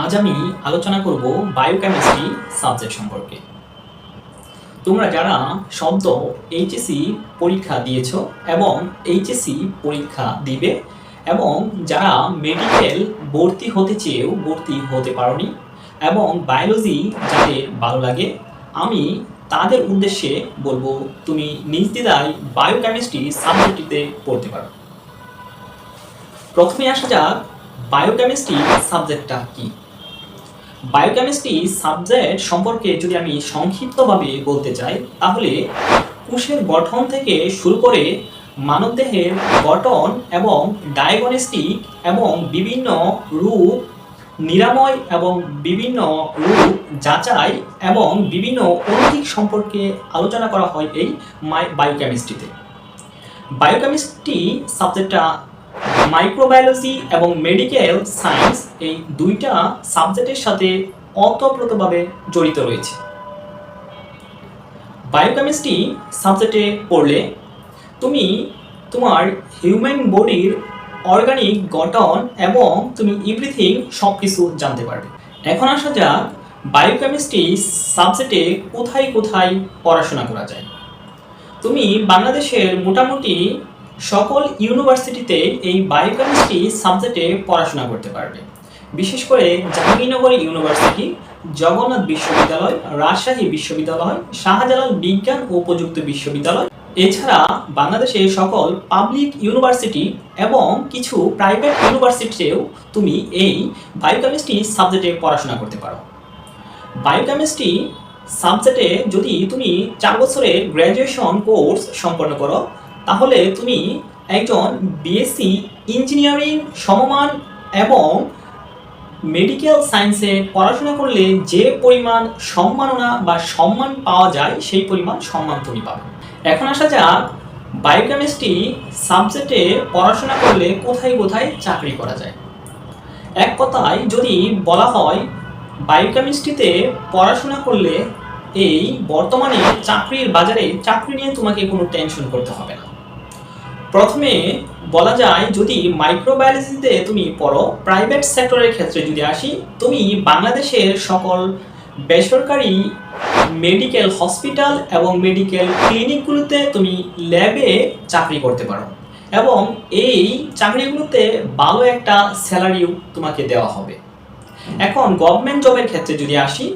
আজ আমি আলোচনা করব বায়োকেমিস্ট্রি সাবজেক্ট সম্পর্কে। তোমরা যারা শব্দ এইচএসসি পরীক্ষা দিয়েছ এবং এইচএসসি পরীক্ষা দিবে এবং যারা মেডিকেল ভর্তি হতে চেয়েও ভর্তি হতে পারোনি এবং বায়োলজি যাদের ভালো লাগে, আমি তাদের উদ্দেশ্যে বলব, তুমি নিজ দ্বিধায় বায়োকেমিস্ট্রি সাবজেক্টটিতে পড়তে পারো। প্রথমে আসা যাক বায়োকেমিস্ট্রি সাবজেক্টটা কি? বায়োকেমিস্ট্রি সাবজেক্ট সম্পর্কে যদি আমি সংক্ষিপ্তভাবে বলতে চাই, তাহলে কোষের গঠন থেকে শুরু করে মানবদেহের গঠন এবং ডায়াগনস্টিক এবং বিভিন্ন রূপ, নিরাময় এবং বিভিন্ন রূপ যাচাই এবং বিভিন্ন অণুদিক সম্পর্কে আলোচনা করা হয় এই বায়োকেমিস্ট্রিতে বায়োকেমিস্ট্রি সাবজেক্টটা মাইক্রোবায়োলজি এবং মেডিকেল সায়েন্স এই দুইটা সাবজেক্টের সাথে অতপ্রতভাবে জড়িত রয়েছে। বায়োকেমিস্ট্রি সাবজেক্টে পড়লে তুমি তোমার হিউম্যান বডির অর্গানিক গঠন এবং তুমি এভরিথিং সব কিছু জানতে পারবে। এখন আসা যাক বায়োকেমিস্ট্রি সাবজেক্টে কোথায় কোথায় পড়াশোনা করা যায়। তুমি বাংলাদেশের মোটামুটি সকল ইউনিভার্সিটিতে এই বায়োকেমিস্ট্রি সাবজেক্টে পড়াশোনা করতে পারবে। বিশেষ করে জাহাঙ্গীরনগর ইউনিভার্সিটি, জগন্নাথ বিশ্ববিদ্যালয়, রাজশাহী বিশ্ববিদ্যালয়, শাহজালাল বিজ্ঞান ও প্রযুক্তি বিশ্ববিদ্যালয়। এছাড়া বাংলাদেশের সকল পাবলিক ইউনিভার্সিটি এবং কিছু প্রাইভেট ইউনিভার্সিটিতেও তুমি এই বায়োকেমিস্ট্রি সাবজেক্টে পড়াশোনা করতে পারো। বায়োকেমিস্ট্রি সাবজেক্টে যদি তুমি চার বছরের গ্র্যাজুয়েশন কোর্স সম্পন্ন করো তাহলে তুমি একজন বিএসসি ইঞ্জিনিয়ারিং সমমান এবং মেডিকেল সায়েন্সে পড়াশোনা করলে যে পরিমাণ সম্মাননা বা সম্মান পাওয়া যায়, সেই পরিমাণ সম্মান তুমি পাবে। এখন আসা যাক বায়োকেমিস্ট্রি সাবজেক্টে পড়াশোনা করলে কোথায় কোথায় চাকরি করা যায়। এক কথায় যদি বলা হয় বায়োকেমিস্ট্রিতে পড়াশোনা করলে এই বর্তমানে চাকরির বাজারে চাকরি নিয়ে তোমাকে কোনো টেনশন করতে হবে না। প্রথমে বলা যায়, যদি মাইক্রোবায়োলজিতে তুমি পড়ো প্রাইভেট সেক্টরের ক্ষেত্রে যদি আসি, তুমি বাংলাদেশের সকল বেসরকারি মেডিকেল হসপিটাল এবং মেডিকেল ক্লিনিকগুলোতে তুমি ল্যাবে চাকরি করতে পারো এবং এই চাকরিগুলোতে ভালো একটা স্যালারিও তোমাকে দেওয়া হবে। এখন গভর্নমেন্ট জবের ক্ষেত্রে যদি আসি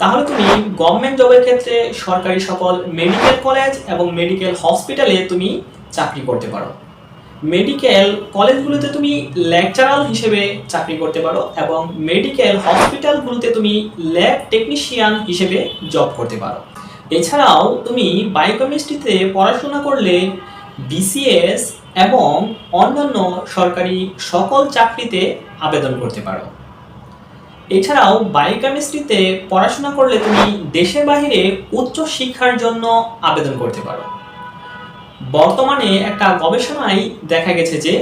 তাহলে তুমি গভর্নমেন্ট জবের ক্ষেত্রে সরকারি সকল মেডিকেল কলেজ এবং মেডিকেল হসপিটালে তুমি চাকরি করতে পারো। মেডিকেল কলেজগুলোতে তুমি লেকচারাল হিসেবে চাকরি করতে পারো এবং মেডিকেল হসপিটালগুলোতে তুমি ল্যাব টেকনিশিয়ান হিসেবে জব করতে পারো। এছাড়াও তুমি বায়োকেমিস্ট্রিতে পড়াশোনা করলে বিসিএস এবং অন্যান্য সরকারি সকল চাকরিতে আবেদন করতে পারো। এছাড়াও বায়োকেমিস্ট্রিতে পড়াশোনা করলে তুমি দেশের বাহিরে উচ্চ শিক্ষার জন্য আবেদন করতে পারো। বর্তমানে একটা গবেষণায় দেখা গেছে যে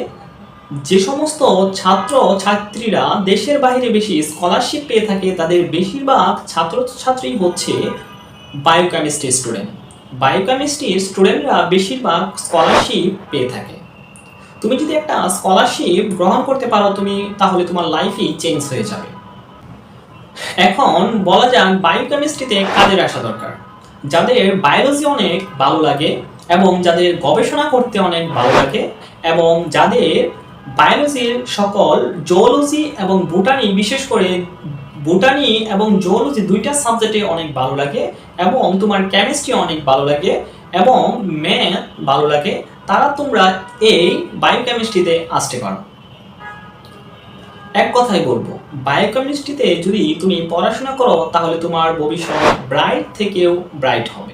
যে সমস্ত ছাত্র ছাত্রীরা দেশের বাইরে বেশি স্কলারশিপ পেয়ে থাকে, তাদের বেশিরভাগ ছাত্রছাত্রী হচ্ছে বায়োকেমিস্ট্রি স্টুডেন্ট বায়োকেমিস্ট্রি স্টুডেন্টরা বেশিরভাগ স্কলারশিপ পেয়ে থাকে। তুমি যদি একটা স্কলারশিপ গ্রহণ করতে পারো তুমি, তাহলে তোমার লাইফই চেঞ্জ হয়ে যাবে। এখন বলা যাক বায়োকেমিস্ট্রিতে কাজের আসা দরকার। যাদের বায়োলজি অনেক ভালো লাগে এবং যাদের গবেষণা করতে অনেক ভালো লাগে এবং যাদের বায়োলজির সকল জোলজি এবং বুটানি বিশেষ করে বুটানি এবং জোলজি দুইটা সাবজেক্টে অনেক ভালো লাগে এবং তোমার কেমিস্ট্রি অনেক ভালো লাগে এবং ম্যাথ ভালো লাগে, তারা তোমরা এই বায়োকেমিস্ট্রিতে আসতে পারো। এক কথাই বলব বায়োকেমিস্ট্রিতে যদি তুমি পড়াশোনা করো, তাহলে তোমার ভবিষ্যৎ ব্রাইট থেকেও ব্রাইট হবে।